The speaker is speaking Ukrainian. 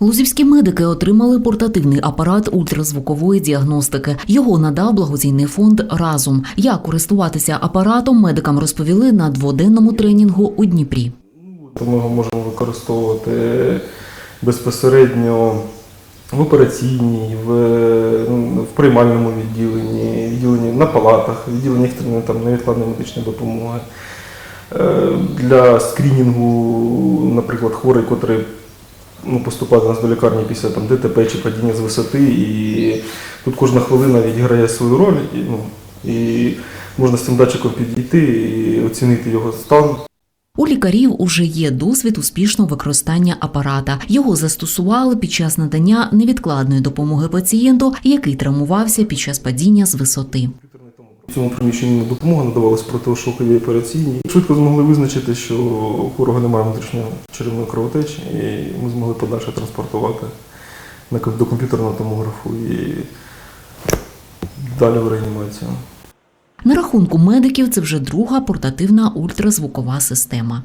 Лузівські медики отримали портативний апарат ультразвукової діагностики. Його надав благодійний фонд Разум. Як користуватися апаратом, медикам розповіли на дводенному тренінгу у Дніпрі. Ми його можемо використовувати безпосередньо в операційній, в, ну, в приймальному відділенні, відділенні на палатах, відділенні там, невідкладної медичної допомоги. Е, Для скрінінгу, наприклад, хворий, котрий ну, поступає до нас до лікарні після там, ДТП чи падіння з висоти, і тут кожна хвилина відіграє свою роль, і, ну, і можна з цим датчиком підійти і оцінити його стан. У лікарів уже є досвід успішного використання апарата. Його застосували під час надання невідкладної допомоги пацієнту, який травмувався під час падіння з висоти. В цьому приміщенні допомога надавалась протишокові операційні. Швидко змогли визначити, що у хворого немає внутрішньої черевної кровотечі, і ми змогли подальше транспортувати до комп'ютерного томографу і далі в реанімацію. На рахунку медиків це вже друга портативна ультразвукова система.